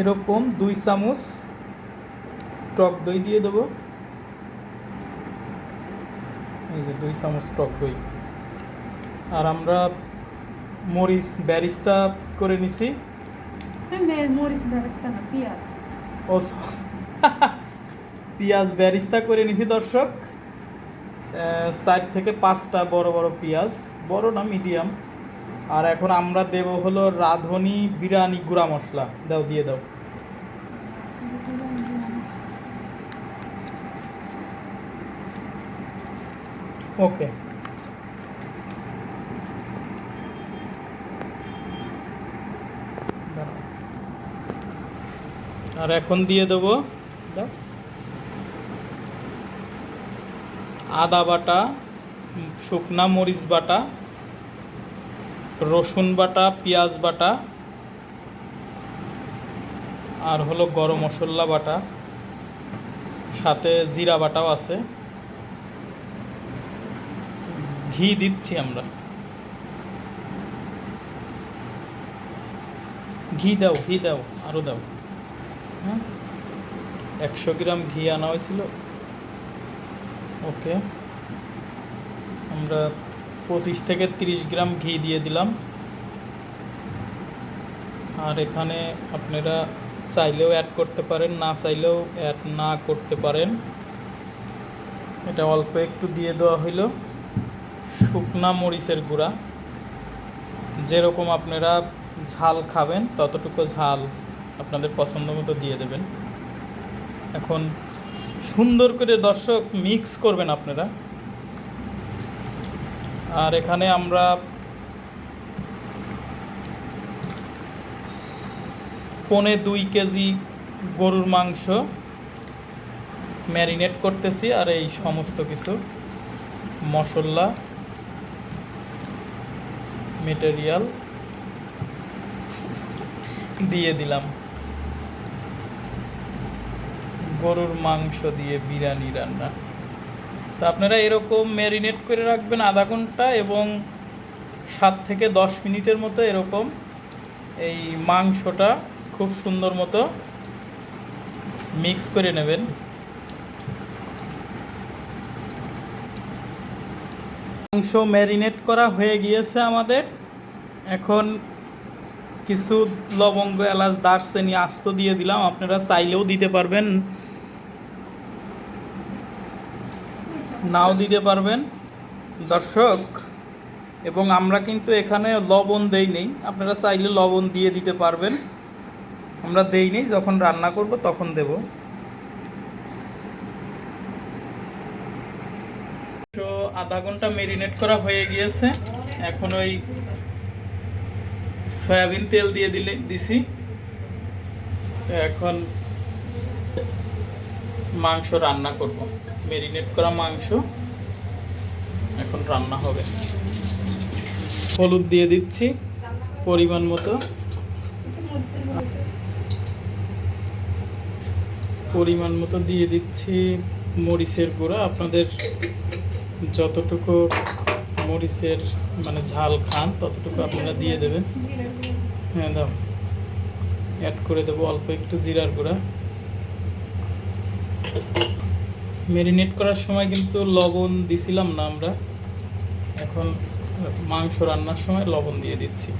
এরকম দুই চামচ টক দই দিয়ে দেবো। এই যে দুই চামচ টক দই। আর আমরা মরিচ ব্যারিস্তা করে নিছি। মরিচ না পেঁয়াজ। ও পেঁয়াজ ব্যারিস্তা করে নিছি দর্শক। চার থেকে পাঁচটা বড় বড় পেঁয়াজ বড় না মিডিয়াম। আর এখন আমরা দেব হলো রাঁধুনি বিরিয়ানি গুঁড়া মশলা। দাও, দিয়ে দাও। ওকে। আর এখন দিয়ে দেবো আদা বাটা, শুকনা মরিচ বাটা রসুন বাটা, পেঁয়াজ বাটা, আর হলো গরম মশলা বাটা, সাথে জিরা বাটাও আছে। ঘি দিচ্ছি আমরা। ঘি দাও ঘি দাও আরও দাও। হ্যাঁ? একশো গ্রাম ঘি আনা হয়েছিল। ওকে। আমরা পঁচিশ থেকে তিরিশ গ্রাম ঘি দিয়ে দিলাম। আর এখানে আপনারা চাইলেও অ্যাড করতে পারেন, না চাইলেও অ্যাড না করতে পারেন। এটা অল্প একটু দিয়ে দেওয়া হইল। শুকনা মরিচের গুঁড়া। যেরকম আপনারা ঝাল খাবেন, ততটুকু ঝাল আপনাদের পছন্দ মতো দিয়ে দেবেন। এখন সুন্দর করে দর্শক মিক্স করবেন আপনারা। আর এখানে আমরা পনে দুই কেজি গরুর মাংস ম্যারিনেট করতেছি আর এই সমস্ত কিছু মশলা, মেটেরিয়াল দিয়ে দিলাম। গরুর মাংস দিয়ে বিরিয়ানি রান্না। তো আপনারা এরকম ম্যারিনেট করে রাখবেন আধা ঘণ্টা এবং সাত থেকে দশ মিনিটের মতো এরকম এই মাংসটা খুব সুন্দর মতো মিক্স করে নেবেন। মাংস ম্যারিনেট করা হয়ে গিয়েছে আমাদের। এখন কিছু লবঙ্গ, এলাচ, দারচিনি, আস্ত দিয়ে দিলাম। আপনারা চাইলেও দিতে পারবেন। নাও দিতে পারবেন। দর্শক, এবং আমরা কিন্তু এখানে লবণ দেই নেই আপনারা চাইলে লবণ দিয়ে দিতে পারবেন। আমরা দেই নেই যখন রান্না করব তখন দেব। তো আধা ঘণ্টা মেরিনেট করা হয়ে গিয়েছে। এখন ওই সয়াবিন তেল দিয়ে দিলে, দিছি। এখন মাংস রান্না করব। মেরিনেট করা মাংস। এখন রান্না হবে। হলুদ দিয়ে দিচ্ছি, পরিমাণ মতো। পরিমাণ মতো দিয়ে দিচ্ছি মরিচের গুঁড়া। আপনাদের যতটুকু মরিচের মানে ঝাল খান, ততটুকু আপনারা দিয়ে দেবেন। হ্যাঁ দাও। অ্যাড করে দেবো অল্প একটু জিরার গুঁড়া। মেরিনেট করার সময় কিন্তু লবণ দিছিলাম না আমরা। এখন মাংস রান্নার সময় লবণ দিয়ে দিচ্ছি।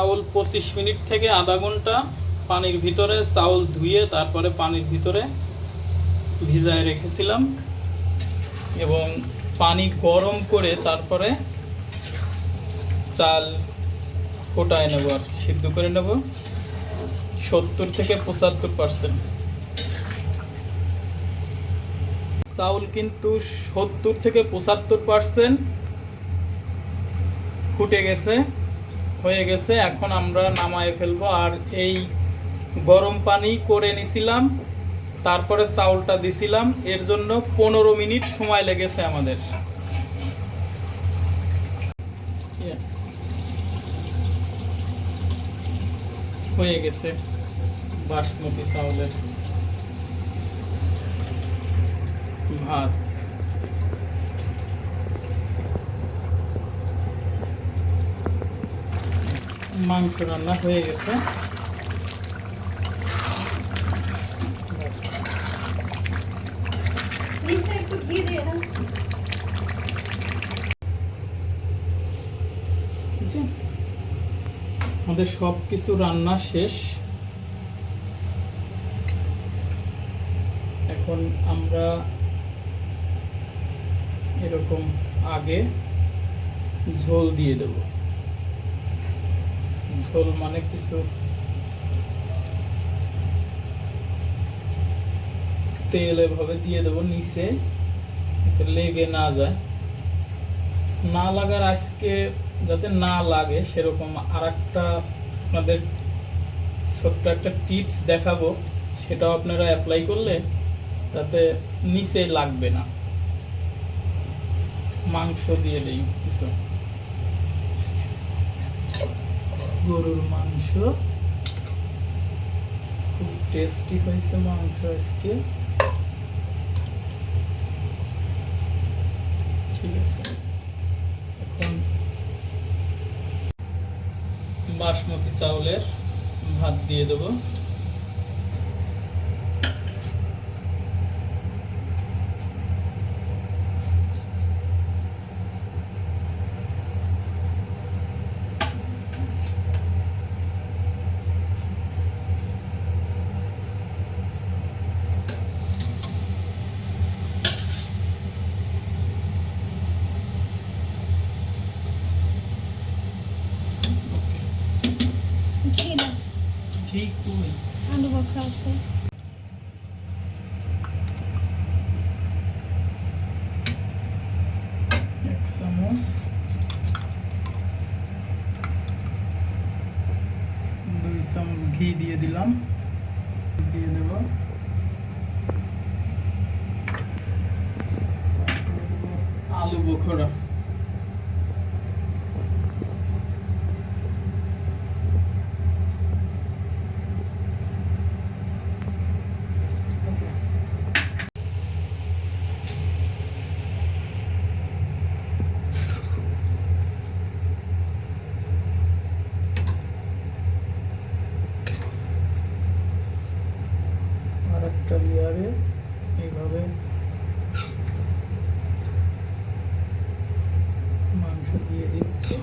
চাউল পঁচিশ মিনিট থেকে আধা ঘণ্টা পানির ভিতরে, চাউল ধুয়ে তারপরে পানির ভিতরে ভিজায় রেখেছিলাম এবং পানি গরম করে তারপরে চাল ফোটায় নেব আর সিদ্ধ করে নেব। সত্তর থেকে পঁচাত্তর পার্সেন্ট চাউল কিন্তু সত্তর থেকে পঁচাত্তর পার্সেন্ট ফুটে গেছে। হয়ে গেছে, এখন আমরা নামায় ফেলব। আর এই গরম পানি করে নিছিলাম, তারপরে চাউলটা দিছিলাম, এর জন্য পনেরো মিনিট সময় লেগেছে আমাদের। হয়ে গেছে বাসমতি চাউলের ভাত। মাংস রান্না হয়ে গেছে? আমাদের সব কিছু রান্না শেষ। এখন আমরা এরকম আগে ঝোল দিয়ে দেব। ঝোল মানে কিছু। তেল এভাবে দিয়ে দেবো নিচে লেগে না যায়। না লাগার আজকে যাতে না লাগে সেরকম আর একটা আপনাদের ছোট্ট একটা টিপস দেখাবো, সেটাও আপনারা অ্যাপ্লাই করলে তাতে নিচে লাগবে না। মাংস দিয়ে দেই কিছু। গরুর মাংস। খুব টেস্টি হয়েছে মাংস আজকে। ঠিক আছে। এখন বাসমতি চাউলের ভাত দিয়ে দেবো ঘি দাও ঠিক কই আলু বখরা আছে এক চামচ দুই চামচ ঘি দিয়ে দিলাম দিয়ে দেব আলু বোখরা আর একটা লেয়ারে এইভাবে মাংস দিয়ে দিচ্ছি।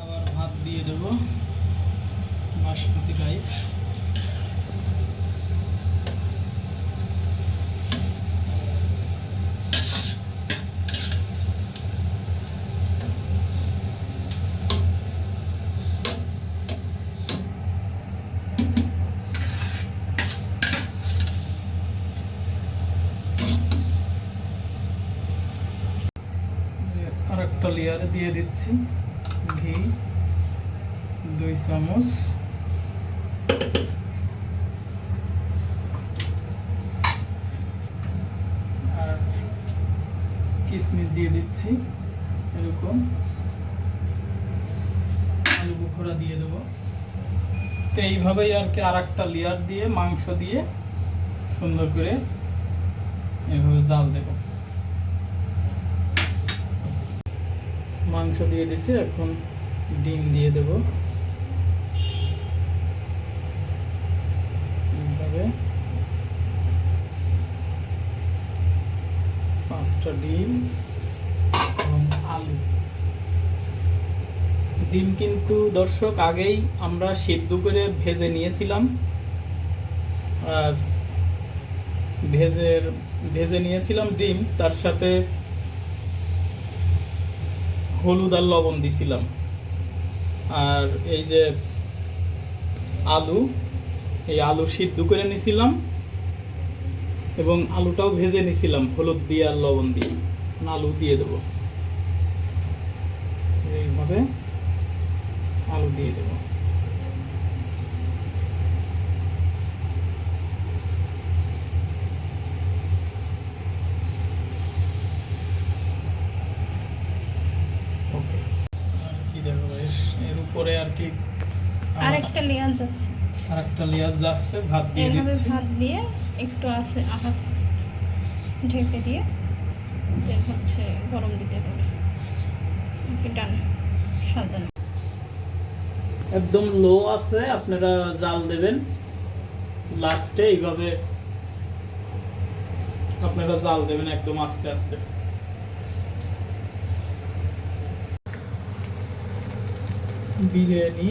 আবার ভাত দিয়ে দেব। বাসমতি রাইস। লেয়ারে দিয়ে দিচ্ছি ঘি, দুই চামচ। আর কিশমিশ দিয়ে দিচ্ছি, এরকম। আলু বুখরা দিয়ে দেবো। তো এইভাবেই আর কি আর একটা লেয়ার দিয়ে, মাংস দিয়ে সুন্দর করে এভাবে জাল দেবো। মাংস দিয়ে দিছি, এখন ডিম দিয়ে দেব। এইভাবে। পাঁচটা ডিম এবং আলু। ডিম কিন্তু দর্শক, আগেই আমরা সিদ্ধ করে ভেজে নিয়েছিলাম। আর ভেজের, ভেজে নিয়েছিলাম ডিম, তার সাথে হলুদ আর লবণ দিছিলাম। আর এই যে আলু, এই আলু সিদ্ধ করে নিছিলাম এবং আলুটাও ভেজে নিছিলাম, হলুদ দিয়ে আর লবণ দিয়ে। আলু দিয়ে দেবো। এইভাবে আলু দিয়ে দেবো ওকে আর কি দেখো এর- এর উপরে আর কি আরেকটা লেয়ার যাচ্ছে। আর একটা লেয়ার যাচ্ছে ভাত দিয়ে দিচ্ছি। ভাত দিয়ে একটু আছে আহাস ঢেকে দিয়ে দেন হচ্ছে গরম দিতে হবে। ওকে ডান। সাজানো একদম লো আছে আপনারা জাল দেবেন। লাস্টে এইভাবে আপনারা জাল দেবেন একদম আস্তে আস্তে। বিরিয়ানি।